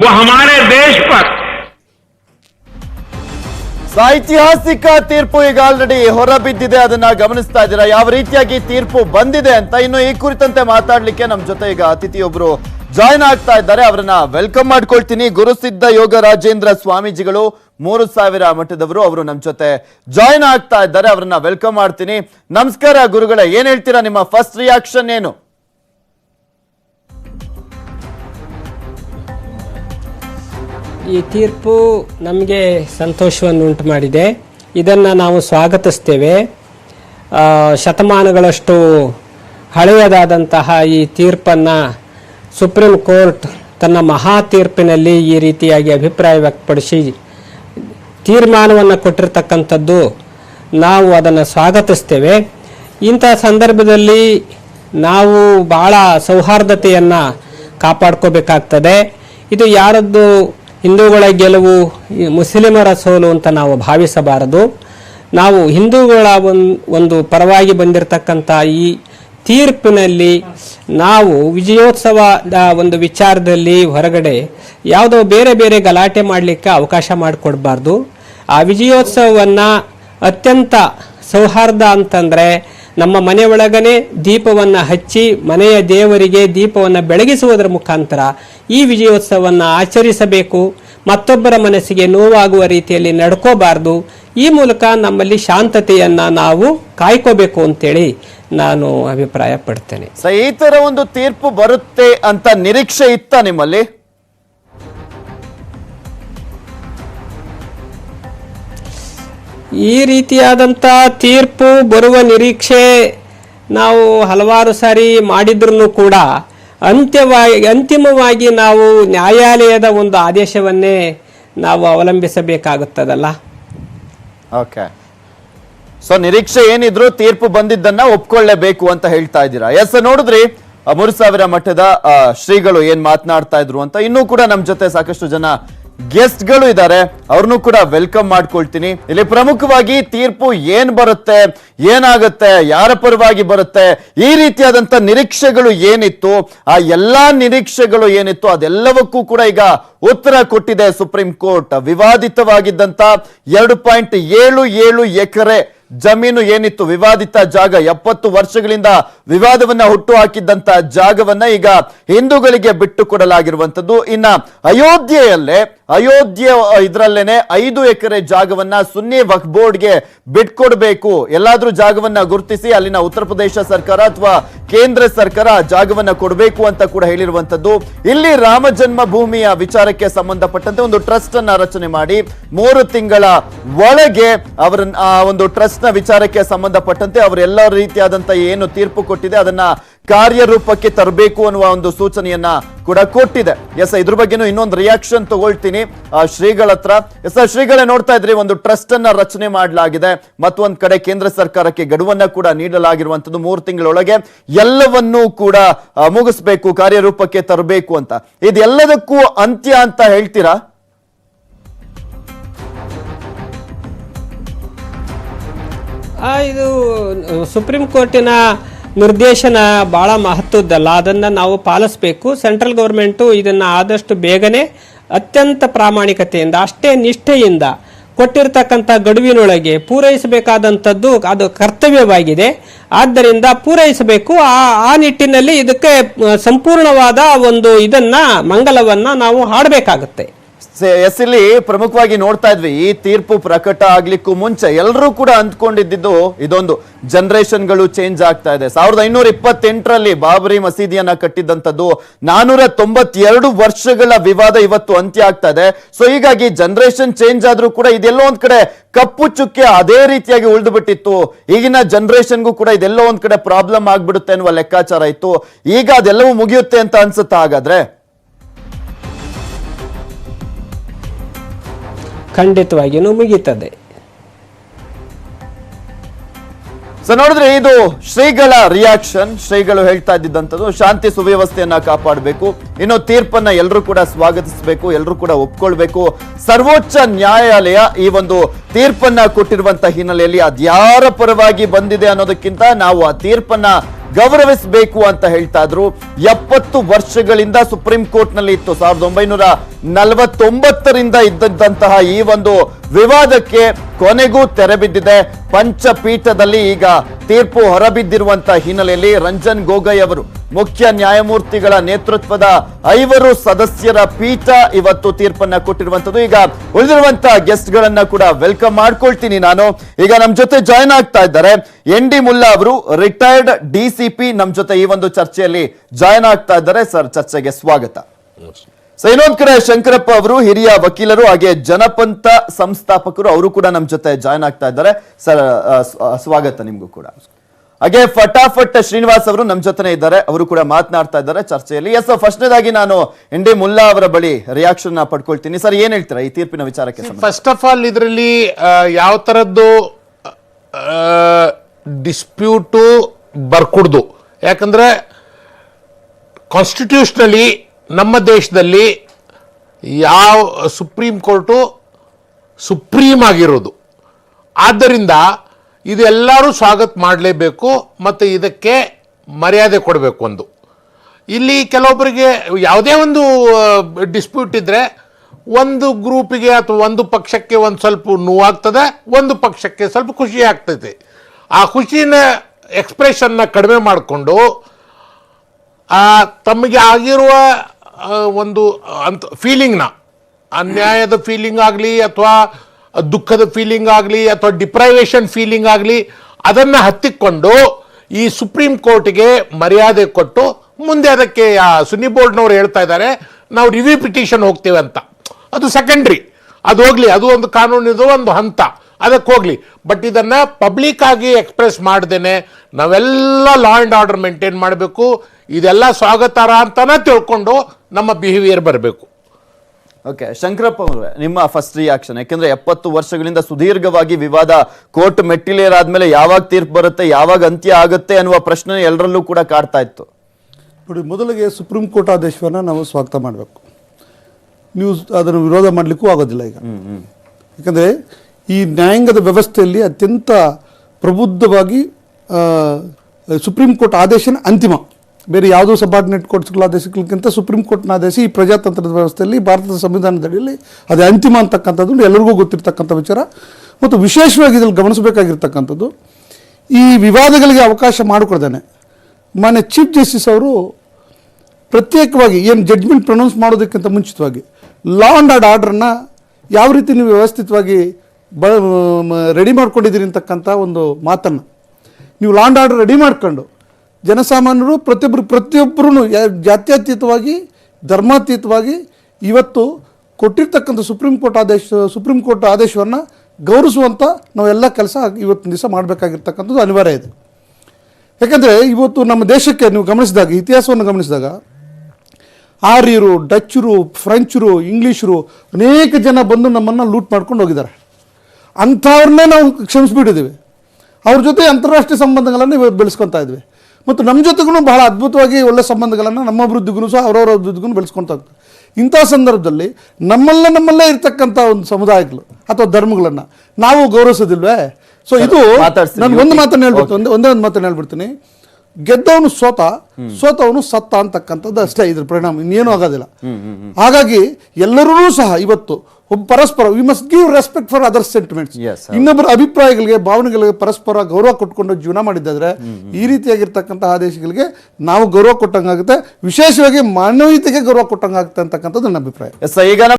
वो हमारे देश पर ಐತಿಹಾಸಿಕ ತೀರ್ಪು ಈಗ ಆಲ್ರೆಡಿ ಹೊರಬಿದ್ದಿದೆ ಅದನ್ನ ಗಮನಿಸ್ತಾ ಇದ್ದೀರಾ ಯಾವ ರೀತಿಯಾಗಿ ತೀರ್ಪು ಬಂದಿದೆ ಅಂತ ಇನ್ನು ಈ ಕುರಿತಂತೆ ಮಾತಾಡ್ಲಿಕ್ಕೆ ನಮ್ ಜೊತೆ ಈಗ ಅತಿಥಿಯೊಬ್ರು ಜಾಯ್ನ್ ಆಗ್ತಾ ಇದ್ದಾರೆ ಅವರನ್ನ ವೆಲ್ಕಮ್ ಮಾಡ್ಕೊಳ್ತೀನಿ ಗುರುಸಿದ್ಧ ಯೋಗ ರಾಜೇಂದ್ರ ಸ್ವಾಮೀಜಿಗಳು ಮೂರು ಸಾವಿರ ಮಠದವರು ಅವರು ನಮ್ ಜೊತೆ ಜಾಯ್ನ್ ಆಗ್ತಾ ಇದ್ದಾರೆ ಅವರನ್ನ ವೆಲ್ಕಮ್ ಮಾಡ್ತೀನಿ ನಮಸ್ಕಾರ ಗುರುಗಳೇ ಏನ್ ಹೇಳ್ತೀರಾ ನಿಮ್ಮ ಫಸ್ಟ್ ರಿಯಾಕ್ಷನ್ ಏನು ಈ ತೀರ್ಪು ನಮಗೆ ಸಂತೋಷವನ್ನು ಉಂಟು ಮಾಡಿದೆ ಇದನ್ನು ನಾವು ಸ್ವಾಗತಿಸ್ತೇವೆ. ಶತಮಾನಗಳಷ್ಟು ಹಳೆಯದಾದಂತಹ ಈ ತೀರ್ಪನ್ನು ಸುಪ್ರೀಂ ಕೋರ್ಟ್ ತನ್ನ ಮಹಾ ತೀರ್ಪಿನಲ್ಲಿ ಈ ರೀತಿಯಾಗಿ ಅಭಿಪ್ರಾಯ ವ್ಯಕ್ತಪಡಿಸಿ ತೀರ್ಮಾನವನ್ನು ಕೊಟ್ಟಿರ್ತಕ್ಕಂಥದ್ದು ನಾವು ಅದನ್ನು ಸ್ವಾಗತಿಸ್ತೇವೆ. ಇಂಥ ಸಂದರ್ಭದಲ್ಲಿ ನಾವು ಭಾಳ ಸೌಹಾರ್ದತೆಯನ್ನು ಕಾಪಾಡ್ಕೋಬೇಕಾಗ್ತದೆ. ಇದು ಯಾರದ್ದು ಹಿಂದೂಗಳ ಗೆಲುವು ಮುಸ್ಲಿಮರ ಸೋಲು ಅಂತ ನಾವು ಭಾವಿಸಬಾರದು. ನಾವು ಹಿಂದೂಗಳ ಒಂದು ಒಂದು ಪರವಾಗಿ ಬಂದಿರತಕ್ಕಂಥ ಈ ತೀರ್ಪಿನಲ್ಲಿ ನಾವು ವಿಜಯೋತ್ಸವದ ಒಂದು ವಿಚಾರದಲ್ಲಿ ಹೊರಗಡೆ ಯಾವುದೋ ಬೇರೆ ಬೇರೆ ಗಲಾಟೆ ಮಾಡಲಿಕ್ಕೆ ಅವಕಾಶ ಮಾಡಿಕೊಡ್ಬಾರ್ದು. ಆ ವಿಜಯೋತ್ಸವವನ್ನು ಅತ್ಯಂತ ಸೌಹಾರ್ದ ಅಂತಂದರೆ ನಮ್ಮ ಮನೆ ಒಳಗನೆ ದೀಪವನ್ನು ಹಚ್ಚಿ ಮನೆಯ ದೇವರಿಗೆ ದೀಪವನ್ನು ಬೆಳಗಿಸುವುದರ ಮುಖಾಂತರ ಈ ವಿಜಯೋತ್ಸವವನ್ನು ಆಚರಿಸಬೇಕು. ಮತ್ತೊಬ್ಬರ ಮನಸ್ಸಿಗೆ ನೋವಾಗುವ ರೀತಿಯಲ್ಲಿ ನಡ್ಕೋಬಾರ್ದು. ಈ ಮೂಲಕ ನಮ್ಮಲ್ಲಿ ಶಾಂತತೆಯನ್ನು ನಾವು ಕಾಯ್ಕೋಬೇಕು ಅಂತೇಳಿ ನಾನು ಅಭಿಪ್ರಾಯ ಪಡ್ತೇನೆ ಸೊ ಈ ತರ ಒಂದು ತೀರ್ಪು ಬರುತ್ತೆ ಅಂತ ನಿರೀಕ್ಷೆ ಇತ್ತ ನಿಮ್ಮಲ್ಲಿ? ಈ ರೀತಿಯಾದಂಥ ತೀರ್ಪು ಬರುವ ನಿರೀಕ್ಷೆ ನಾವು ಹಲವಾರು ಸಾರಿ ಮಾಡಿದ್ರೂ ಕೂಡ ಅಂತ್ಯವಾಗಿ, ಅಂತಿಮವಾಗಿ ನಾವು ನ್ಯಾಯಾಲಯದ ಒಂದು ಆದೇಶವನ್ನೇ ನಾವು ಅವಲಂಬಿಸಬೇಕಾಗುತ್ತದಲ್ಲ? ಓಕೆ ಸೊ ನಿರೀಕ್ಷೆ ಏನಿದ್ರು ತೀರ್ಪು ಬಂದಿದ್ದನ್ನ ಒಪ್ಕೊಳ್ಳೇಬೇಕು ಅಂತ ಹೇಳ್ತಾ ಇದ್ದೀರಾ? ಎಸ್ ನೋಡಿದ್ರಿ, ಮೂರು ಸಾವಿರ ಮಠದ ಶ್ರೀಗಳು ಏನ್ ಮಾತನಾಡ್ತಾ ಇದ್ರು ಅಂತ. ಇನ್ನೂ ಕೂಡ ನಮ್ ಜೊತೆ ಸಾಕಷ್ಟು ಜನ ಗೆಸ್ಟ್ಗಳು ಇದ್ದಾರೆ, ಅವ್ರನ್ನೂ ಕೂಡ ವೆಲ್ಕಮ್ ಮಾಡ್ಕೊಳ್ತೀನಿ. ಇಲ್ಲಿ ಪ್ರಮುಖವಾಗಿ ತೀರ್ಪು ಏನ್ ಬರುತ್ತೆ, ಏನಾಗುತ್ತೆ, ಯಾರ ಪರವಾಗಿ ಬರುತ್ತೆ, ಈ ರೀತಿಯಾದಂತ ನಿರೀಕ್ಷೆಗಳು ಏನಿತ್ತು, ಆ ಎಲ್ಲಾ ನಿರೀಕ್ಷೆಗಳು ಏನಿತ್ತು, ಅದೆಲ್ಲವಕ್ಕೂ ಕೂಡ ಈಗ ಉತ್ತರ ಕೊಟ್ಟಿದೆ ಸುಪ್ರೀಂ ಕೋರ್ಟ್. ವಿವಾದಿತವಾಗಿದ್ದಂತ ಎರಡು ಪಾಯಿಂಟ್ ಏಳು ಏಳು ಎಕರೆ ಜಮೀನು ಏನಿತ್ತು? ವಿವಾದಿತ ಜಾಗ. ಎಪ್ಪತ್ತು ವರ್ಷಗಳಿಂದ ವಿವಾದವನ್ನ ಹುಟ್ಟು ಹಾಕಿದ್ದಂತ ಜಾಗವನ್ನ ಈಗ ಹಿಂದೂಗಳಿಗೆ ಬಿಟ್ಟು ಕೊಡಲಾಗಿರುವಂತದ್ದು ಇನ್ನ ಅಯೋಧ್ಯೆಯಲ್ಲೇ ಅಯೋಧ್ಯೆ ಇದರಲ್ಲೇನೆ ಐದು ಎಕರೆ ಜಾಗವನ್ನ ಸುನ್ನಿ ವಕ್ ಬೋರ್ಡ್ಗೆ ಬಿಟ್ಕೊಡ್ಬೇಕು. ಎಲ್ಲಾದ್ರೂ ಜಾಗವನ್ನ ಗುರುತಿಸಿ ಅಲ್ಲಿನ ಉತ್ತರ ಪ್ರದೇಶ ಸರ್ಕಾರ ಅಥವಾ ಕೇಂದ್ರ ಸರ್ಕಾರ ಜಾಗವನ್ನ ಕೊಡಬೇಕು ಅಂತ ಕೂಡ ಹೇಳಿರುವಂತದ್ದು ಇಲ್ಲಿ ರಾಮ ಜನ್ಮ ಭೂಮಿಯ ವಿಚಾರಕ್ಕೆ ಸಂಬಂಧಪಟ್ಟಂತೆ ಒಂದು ಟ್ರಸ್ಟ್ ಅನ್ನ ರಚನೆ ಮಾಡಿ, ಮೂರು ತಿಂಗಳ ಒಳಗೆ ಅವರ ಒಂದು ಟ್ರಸ್ಟ್ ನ ವಿಚಾರಕ್ಕೆ ಸಂಬಂಧಪಟ್ಟಂತೆ ಅವರೆಲ್ಲ ರೀತಿಯಾದಂತಹ ಏನು ತೀರ್ಪು ಕೊಟ್ಟಿದೆ, ಅದನ್ನ ಕಾರ್ಯರೂಪಕ್ಕೆ ತರಬೇಕು ಅನ್ನುವ ಒಂದು ಸೂಚನೆಯನ್ನ ಕೂಡ ಕೊಟ್ಟಿದೆ. ಎಸ್, ಇದ್ರ ಬಗ್ಗೆನೂ ಇನ್ನೊಂದು ರಿಯಾಕ್ಷನ್ ತಗೊಳ್ತೀನಿ. ಶ್ರೀಗಳ ಹತ್ರ. ಎಸ್, ಶ್ರೀಗಳೇ ನೋಡ್ತಾ ಇದ್ರಿ, ಒಂದು ಟ್ರಸ್ಟ್ ಅನ್ನ ರಚನೆ ಮಾಡಲಾಗಿದೆ. ಮತ್ತೊಂದ್ ಕಡೆ ಕೇಂದ್ರ ಸರ್ಕಾರಕ್ಕೆ ಗಡುವನ್ನ ಕೂಡ ನೀಡಲಾಗಿರುವಂತದ್ದು ಮೂರು ತಿಂಗಳೊಳಗೆ. ಎಲ್ಲವನ್ನೂ ಕೂಡ ಮುಗಿಸ್ಬೇಕು, ಕಾರ್ಯರೂಪಕ್ಕೆ ತರಬೇಕು ಅಂತ. ಇದೆಲ್ಲದಕ್ಕೂ ಅಂತ್ಯ ಅಂತ ಹೇಳ್ತೀರಾ? ಇದು ಸುಪ್ರೀಂ ಕೋರ್ಟಿನ ನಿರ್ದೇಶನ ಬಹಳ ಮಹತ್ವದ್ದಲ್ಲ. ಅದನ್ನು ನಾವು ಪಾಲಿಸಬೇಕು. ಸೆಂಟ್ರಲ್ ಗೌರ್ಮೆಂಟು ಇದನ್ನು ಆದಷ್ಟು ಬೇಗನೆ ಅತ್ಯಂತ ಪ್ರಾಮಾಣಿಕತೆಯಿಂದ, ಅಷ್ಟೇ ನಿಷ್ಠೆಯಿಂದ ಕೊಟ್ಟಿರ್ತಕ್ಕಂಥ ಗಡುವಿನೊಳಗೆ ಪೂರೈಸಬೇಕಾದಂಥದ್ದು ಅದು ಕರ್ತವ್ಯವಾಗಿದೆ. ಆದ್ದರಿಂದ ಪೂರೈಸಬೇಕು. ಆ ಆ ನಿಟ್ಟಿನಲ್ಲಿ ಇದಕ್ಕೆ ಸಂಪೂರ್ಣವಾದ ಒಂದು ಇದನ್ನ, ಮಂಗಲವನ್ನು ನಾವು ಹಾಡಬೇಕಾಗುತ್ತೆ. ಎಸ್ ಇಲ್ಲಿ ಪ್ರಮುಖವಾಗಿ ನೋಡ್ತಾ ಇದ್ವಿ, ಈ ತೀರ್ಪು ಪ್ರಕಟ ಆಗ್ಲಿಕ್ಕೂ ಮುಂಚೆ ಎಲ್ಲರೂ ಕೂಡ ಅಂದ್ಕೊಂಡಿದ್ದು ಇದೊಂದು ಜನರೇಷನ್ಗಳು ಚೇಂಜ್ ಆಗ್ತಾ ಇದೆ. ಸಾವಿರದ ಐನೂರ ಇಪ್ಪತ್ತೆಂಟರಲ್ಲಿ ಬಾಬರಿ ಮಸೀದಿಯನ್ನ ಕಟ್ಟಿದ್ದಂಥದ್ದು ನಾನೂರ ತೊಂಬತ್ತೆರಡು ವರ್ಷಗಳ ವಿವಾದ ಇವತ್ತು ಅಂತ್ಯ ಆಗ್ತಾ ಇದೆ. ಸೊ ಹೀಗಾಗಿ ಜನರೇಷನ್ ಚೇಂಜ್ ಆದ್ರೂ ಕೂಡ ಇದೆಲ್ಲೋ ಒಂದ್ ಕಡೆ ಕಪ್ಪು ಚುಕ್ಕೆ ಅದೇ ರೀತಿಯಾಗಿ ಉಳಿದು ಬಿಟ್ಟಿತ್ತು ಈಗಿನ ಜನರೇಷನ್ಗೂ ಕೂಡ ಇದೆಲ್ಲೋ ಒಂದ್ ಕಡೆ ಪ್ರಾಬ್ಲಮ್ ಆಗ್ಬಿಡುತ್ತೆ ಅನ್ನುವ ಲೆಕ್ಕಾಚಾರ ಇತ್ತು. ಈಗ ಅದೆಲ್ಲವೂ ಮುಗಿಯುತ್ತೆ ಅಂತ ಅನ್ಸುತ್ತಾ ಹಾಗಾದ್ರೆ? ಖಂಡಿತವಾಗಿಯೂ ಮುಗೀತದೆ ಸೊ ನೋಡಿದ್ರೆ ಇದು ಶ್ರೀಗಳ ರಿಯಾಕ್ಷನ್ ಶ್ರೀಗಳು ಹೇಳ್ತಾ ಇದ್ದಿದ್ದಂಥದ್ದು, ಶಾಂತಿ ಸುವ್ಯವಸ್ಥೆಯನ್ನ ಕಾಪಾಡಬೇಕು. ಇನ್ನು ತೀರ್ಪನ್ನ ಎಲ್ಲರೂ ಕೂಡ ಸ್ವಾಗತಿಸಬೇಕು ಎಲ್ಲರೂ ಕೂಡ ಒಪ್ಕೊಳ್ಬೇಕು. ಸರ್ವೋಚ್ಚ ನ್ಯಾಯಾಲಯ ಈ ಒಂದು ತೀರ್ಪನ್ನ ಕೊಟ್ಟಿರುವಂತಹ ಹಿನ್ನೆಲೆಯಲ್ಲಿ ಅದ್ಯಾರ ಪರವಾಗಿ ಬಂದಿದೆ ಅನ್ನೋದಕ್ಕಿಂತ ನಾವು ಆ ತೀರ್ಪನ್ನ ಗೌರವಿಸಬೇಕು ಅಂತ ಹೇಳ್ತಾ ಇದ್ರು. ಎಪ್ಪತ್ತು ವರ್ಷಗಳಿಂದ ಸುಪ್ರೀಂ ಕೋರ್ಟ್ನಲ್ಲಿ ಇತ್ತು. ಸಾವಿರದ ಒಂಬೈನೂರ ನಲವತ್ತೊಂಬತ್ತರಿಂದ ಇದ್ದಂತಹ ಈ ಒಂದು ವಿವಾದಕ್ಕೆ ಕೊನೆಗೂ ತೆರೆಬಿದ್ದಿದೆ ಪಂಚಪೀಠದಲ್ಲಿ ಈಗ ತೀರ್ಪು ಹೊರಬಿದ್ದಿರುವಂತ ಹಿನ್ನೆಲೆಯಲ್ಲಿ ರಂಜನ್ ಗೊಗೊಯ್ ಅವರು ಮುಖ್ಯ ನ್ಯಾಯಮೂರ್ತಿಗಳ ನೇತೃತ್ವದ ಐವರು ಸದಸ್ಯರ ಪೀಠ ಇವತ್ತು ತೀರ್ಪನ್ನ ಕೊಟ್ಟಿರುವಂತದ್ದು ಈಗ ಉಳಿದಿರುವಂತಹ ಗೆಸ್ಟ್ ಗಳನ್ನ ಕೂಡ ವೆಲ್ಕಮ್ ಮಾಡ್ಕೊಳ್ತೀನಿ ನಾನು. ಈಗ ನಮ್ ಜೊತೆ ಜಾಯ್ನ್ ಆಗ್ತಾ ಇದ್ದಾರೆ. ಎನ್ ಡಿ ಮುಲ್ಲಾ ಅವರು ರಿಟೈರ್ಡ್ ಡಿಸಿಪಿ ನಮ್ ಜೊತೆ ಈ ಒಂದು ಚರ್ಚೆಯಲ್ಲಿ ಜಾಯ್ನ್ ಆಗ್ತಾ ಇದ್ದಾರೆ. ಸರ್, ಚರ್ಚೆಗೆ ಸ್ವಾಗತ. ಇನ್ನೊಂದ್ ಕಡೆ ಶಂಕರಪ್ಪ ಅವರು, ಹಿರಿಯ ವಕೀಲರು ಹಾಗೆ ಜನಪಂಥ ಸಂಸ್ಥಾಪಕರು ಅವರು ಕೂಡ ನಮ್ಮ ಜೊತೆ ಜಾಯ್ನ್ ಆಗ್ತಾ ಇದ್ದಾರೆ. ಸರ್ ಸ್ವಾಗತ ನಿಮ್ಗೂ ಕೂಡ. ಹಾಗೆ ಫಟಾಫಟ್ ಶ್ರೀನಿವಾಸ್ ಅವರು ನಮ್ಮ ಜೊತೆನೇ ಇದ್ದಾರೆ. ಅವರು ಕೂಡ ಮಾತನಾಡ್ತಾ ಇದ್ದಾರೆ ಚರ್ಚೆಯಲ್ಲಿ. ಎಸ್ ಫಸ್ಟ್ನೇದಾಗಿ ನಾನು ಎನ್ ಡಿ ಮುಲ್ಲಾ ಅವರ ಬಳಿ ರಿಯಾಕ್ಷನ್ನ ಪಡ್ಕೊಳ್ತೀನಿ. ಸರ್, ಏನ್ ಹೇಳ್ತೀರಾ ಈ ತೀರ್ಪಿನ ವಿಚಾರಕ್ಕೆ ಫಸ್ಟ್ ಆಫ್ ಆಲ್ ಇದರಲ್ಲಿ ಯಾವ ತರದ್ದು ಡಿಸ್ಪ್ಯೂಟು ಬರ್ಕೂಡ್ದು. ಯಾಕಂದ್ರೆ ಕಾನ್ಸ್ಟಿಟ್ಯೂಷನಲಿ ನಮ್ಮ ದೇಶದಲ್ಲಿ ಯಾವ ಸುಪ್ರೀಂ ಕೋರ್ಟು ಸುಪ್ರೀಂ ಆಗಿರೋದು. ಆದ್ದರಿಂದ ಇದೆಲ್ಲರೂ ಸ್ವಾಗತ ಮಾಡಲೇಬೇಕು ಮತ್ತು ಇದಕ್ಕೆ ಮರ್ಯಾದೆ ಕೊಡಬೇಕು ಒಂದು. ಇಲ್ಲಿ ಕೆಲವೊಬ್ಬರಿಗೆ ಯಾವುದೇ ಒಂದು ಡಿಸ್ಪ್ಯೂಟ್ ಇದ್ದರೆ ಒಂದು ಗ್ರೂಪಿಗೆ ಅಥವಾ ಒಂದು ಪಕ್ಷಕ್ಕೆ ಒಂದು ಸ್ವಲ್ಪ ನೋವಾಗ್ತದೆ, ಒಂದು ಪಕ್ಷಕ್ಕೆ ಸ್ವಲ್ಪ ಖುಷಿ ಆಗ್ತೈತೆ. ಆ ಖುಷಿನ ಎಕ್ಸ್ಪ್ರೆಷನ್ನ ಕಡಿಮೆ ಮಾಡಿಕೊಂಡು ತಮಗೆ ಆಗಿರುವ ಒಂದು ಅಂತ ಫೀಲಿಂಗ್ನ ಅನ್ಯಾಯದ ಫೀಲಿಂಗ್ ಆಗಲಿ ಅಥವಾ ದುಃಖದ ಫೀಲಿಂಗ್ ಆಗಲಿ ಅಥವಾ ಡಿಪ್ರೈವೇಷನ್ ಫೀಲಿಂಗ್ ಆಗಲಿ ಅದನ್ನು ಹತ್ತಿಕೊಂಡು ಈ ಸುಪ್ರೀಂ ಕೋರ್ಟ್ಗೆ ಮರ್ಯಾದೆ ಕೊಟ್ಟು ಮುಂದೆ ಅದಕ್ಕೆ, ಆ ಸುನಿ ಬೋರ್ಡ್ನವ್ರು ಹೇಳ್ತಾ ಇದ್ದಾರೆ, ನಾವು ರಿವ್ಯೂ ಪಿಟಿಷನ್ ಹೋಗ್ತೇವೆ ಅಂತ. ಅದು ಸೆಕೆಂಡ್ರಿ ಅದು ಹೋಗಲಿ, ಅದು ಒಂದು ಕಾನೂನಿದು ಒಂದು ಹಂತ. ಅದಕ್ಕೆ ಹೋಗಲಿ. ಬಟ್ ಇದನ್ನ ಪಬ್ಲಿಕ್ ಆಗಿ ಎಕ್ಸ್ಪ್ರೆಸ್ ಮಾಡ್ದೇನೆ, ನಾವೆಲ್ಲ ಲಾ ಆ್ಯಂಡ್ ಆರ್ಡರ್ ಮೇಂಟೈನ್ ಮಾಡಬೇಕು. ಇದೆಲ್ಲ ಸ್ವಾಗತಾರ ಅಂತಾನೆ ತಿಳ್ಕೊಂಡು ನಮ್ಮ ಬಿಹೇವಿಯರ್ ಬರಬೇಕು. ಓಕೆ ಶಂಕರಪ್ಪ ಅವರೇ ನಿಮ್ಮ ಫಸ್ಟ್ ರಿಯಾಕ್ಷನ್ ಯಾಕೆಂದ್ರೆ ಎಪ್ಪತ್ತು ವರ್ಷಗಳಿಂದ ಸುದೀರ್ಘವಾಗಿ ವಿವಾದ ಕೋರ್ಟ್ ಮೆಟ್ಟಿಲೇರಾದ್ಮೇಲೆ ಯಾವಾಗ ತೀರ್ಪು ಬರುತ್ತೆ ಯಾವಾಗ ಅಂತ್ಯ ಆಗುತ್ತೆ ಅನ್ನುವ ಪ್ರಶ್ನೆ ಎಲ್ಲರಲ್ಲೂ ಕೂಡ ಕಾಡ್ತಾ ಇತ್ತು. ನೋಡಿ ಮೊದಲಿಗೆ ಸುಪ್ರೀಂ ಕೋರ್ಟ್ ಆದೇಶವನ್ನು ನಾವು ಸ್ವಾಗತ ಮಾಡಬೇಕು. ನೀವು ಅದನ್ನು ವಿರೋಧ ಮಾಡಲಿಕ್ಕೂ ಆಗೋದಿಲ್ಲ ಈಗ. ಯಾಕಂದರೆ ಈ ನ್ಯಾಯಾಂಗದ ವ್ಯವಸ್ಥೆಯಲ್ಲಿ ಅತ್ಯಂತ ಪ್ರಬುದ್ಧವಾಗಿ ಸುಪ್ರೀಂ ಕೋರ್ಟ್ ಆದೇಶನ ಅಂತಿಮ. ಬೇರೆ ಯಾವುದೋ ಸಬಾರ್ಡಿನೇಟ್ ಕೋರ್ಟ್ಸ್ಗಳ ಆದೇಶಗಳಿಗಿಂತ ಸುಪ್ರೀಂ ಕೋರ್ಟ್ನ ಆದೇಶ ಈ ಪ್ರಜಾತಂತ್ರದ ವ್ಯವಸ್ಥೆಯಲ್ಲಿ ಭಾರತದ ಸಂವಿಧಾನದ ಅಡಿಯಲ್ಲಿ ಅದು ಅಂತಿಮ ಅಂತಕ್ಕಂಥದ್ದು ಎಲ್ಲರಿಗೂ ಗೊತ್ತಿರ್ತಕ್ಕಂಥ ವಿಚಾರ. ಮತ್ತು ವಿಶೇಷವಾಗಿ ಇದರಲ್ಲಿ ಗಮನಿಸಬೇಕಾಗಿರ್ತಕ್ಕಂಥದ್ದು, ಈ ವಿವಾದಗಳಿಗೆ ಅವಕಾಶ ಮಾಡಿಕೊಡ್ದೇನೆ ಮಾನ್ಯ ಚೀಫ್ ಜಸ್ಟಿಸ್ ಅವರು ಪ್ರತ್ಯೇಕವಾಗಿ ಏನು ಜಡ್ಜ್ಮೆಂಟ್ ಪ್ರೊನೌನ್ಸ್ ಮಾಡೋದಕ್ಕಿಂತ ಮುಂಚಿತವಾಗಿ ಲಾ ಆ್ಯಂಡ್ ಆರ್ಡ್ ಆರ್ಡ್ರನ್ನು ಯಾವ ರೀತಿ ನೀವು ವ್ಯವಸ್ಥಿತವಾಗಿ ಬ ರೆಡಿ ಮಾಡ್ಕೊಂಡಿದ್ದೀರಿ ಅಂತಕ್ಕಂಥ ಒಂದು ಮಾತನ್ನು ನೀವು ಲಾ ಆ್ಯಂಡ್ ಆರ್ಡರ್ ರೆಡಿ ಮಾಡ್ಕೊಂಡು ಜನಸಾಮಾನ್ಯರು ಪ್ರತಿಯೊಬ್ಬರು ಪ್ರತಿಯೊಬ್ಬರೂ ಜಾತ್ಯತೀತವಾಗಿ, ಧರ್ಮಾತೀತವಾಗಿ ಇವತ್ತು ಕೊಟ್ಟಿರ್ತಕ್ಕಂಥ ಸುಪ್ರೀಂ ಕೋರ್ಟ್ ಆದೇಶ ಸುಪ್ರೀಂ ಕೋರ್ಟ್ ಆದೇಶವನ್ನು ಗೌರವಿಸುವಂಥ ನಾವೆಲ್ಲ ಕೆಲಸ ಇವತ್ತಿನ ದಿವಸ ಮಾಡಬೇಕಾಗಿರ್ತಕ್ಕಂಥದ್ದು ಅನಿವಾರ್ಯ ಇದೆ. ಯಾಕಂದರೆ ಇವತ್ತು ನಮ್ಮ ದೇಶಕ್ಕೆ ನೀವು ಗಮನಿಸಿದಾಗ, ಇತಿಹಾಸವನ್ನು ಗಮನಿಸಿದಾಗ, ಆರ್ಯರು, ಡಚ್ಚರು, ಫ್ರೆಂಚರು, ಇಂಗ್ಲೀಷರು ಅನೇಕ ಜನ ಬಂದು ನಮ್ಮನ್ನು ಲೂಟ್ ಮಾಡ್ಕೊಂಡು ಹೋಗಿದ್ದಾರೆ. ಅಂಥವ್ರನ್ನೇ ನಾವು ಕ್ಷಮಿಸ್ಬಿಟ್ಟಿದ್ದೀವಿ. ಅವ್ರ ಜೊತೆ ಅಂತಾರಾಷ್ಟ್ರೀಯ ಸಂಬಂಧಗಳನ್ನು ಇವತ್ತು ಬೆಳೆಸ್ಕೊತಾ ಇದ್ವಿ. ಮತ್ತು ನಮ್ಮ ಜೊತೆಗೂ ಬಹಳ ಅದ್ಭುತವಾಗಿ ಒಳ್ಳೆ ಸಂಬಂಧಗಳನ್ನು ನಮ್ಮ ಅಭಿವೃದ್ಧಿಗೂ ಸಹ ಅವರವರ ಅಭಿವೃದ್ಧಿಗೂ ಬೆಳೆಸ್ಕೊತಾ ಇರ್ತಾರೆ ಇಂಥ ಸಂದರ್ಭದಲ್ಲಿ ನಮ್ಮಲ್ಲೇ ನಮ್ಮಲ್ಲೇ ಇರ್ತಕ್ಕಂಥ ಒಂದು ಸಮುದಾಯಗಳು ಅಥವಾ ಧರ್ಮಗಳನ್ನು ನಾವು ಗೌರವಿಸೋದಿಲ್ವೇ? ಸೊ ಇದು. ನಾನು ಒಂದು ಮಾತನ್ನು ಹೇಳ್ಬಿಡ್ತೀನಿ ಒಂದೇ ಒಂದೇ ಒಂದು ಮಾತನ್ನು ಹೇಳ್ಬಿಡ್ತೀನಿ. ಗೆದ್ದವನು ಸೋತ ಸೋತವನು ಸತ್ತ ಅಂತಕ್ಕಂಥದ್ದು ಅಷ್ಟೇ ಇದ್ರ ಪರಿಣಾಮ ಇನ್ನೇನು ಆಗೋದಿಲ್ಲ. ಹಾಗಾಗಿ ಎಲ್ಲರೂ ಸಹ ಇವತ್ತು ಒಬ್ಬ ಪರಸ್ಪರ we must give respect for other sentiments ಇನ್ನೊಬ್ಬರ ಅಭಿಪ್ರಾಯಗಳಿಗೆ ಭಾವನೆಗಳಿಗೆ ಪರಸ್ಪರ ಗೌರವ ಕೊಟ್ಕೊಂಡು ಜೀವನ ಮಾಡಿದ್ದಾದ್ರೆ ಈ ರೀತಿಯಾಗಿರ್ತಕ್ಕಂಥ ಆದೇಶಗಳಿಗೆ ನಾವು ಗೌರವ ಕೊಟ್ಟಂಗಾಗುತ್ತೆ. ವಿಶೇಷವಾಗಿ ಮಾನವೀಯತೆಗೆ ಗೌರವ ಕೊಟ್ಟಂಗಾಗುತ್ತೆ ಅಂತಕ್ಕಂಥದ್ದು ನನ್ನ ಅಭಿಪ್ರಾಯ. ಎಸ್ ಈಗ